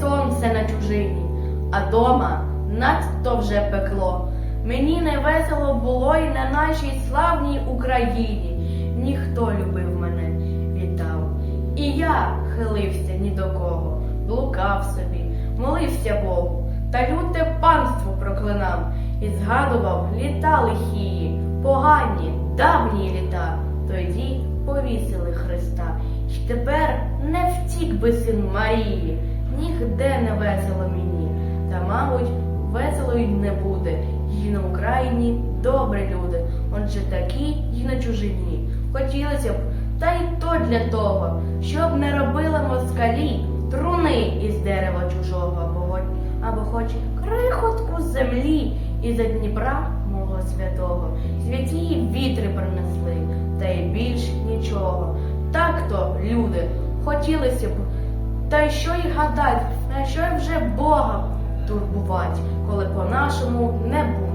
сонце на чужині, а дома надто вже пекло. Мені не весело було і на нашій славній Україні. Ніхто любив мене, вітав. І я хилився ні до кого, блукав собі, молився Богу, та люте панство проклинав і згадував літа лихії, погані, давні літа. Тоді повісили Христа. І тепер не втік би син Марії, нігде не весело мені. Та, мабуть, весело й не буде. І на Україні добрі люди, отже такі й на чужині. Хотілося б, та й то для того, щоб не робили москалі труни із дерева чужого, або, або хоч крихотку землі із Дніпра мого святого. Святі вітри принесли, та й більш нічого. Так то, люди, хотілося б, та й що й гадать, на що й вже Бога турбувать, коли по-нашому не буде.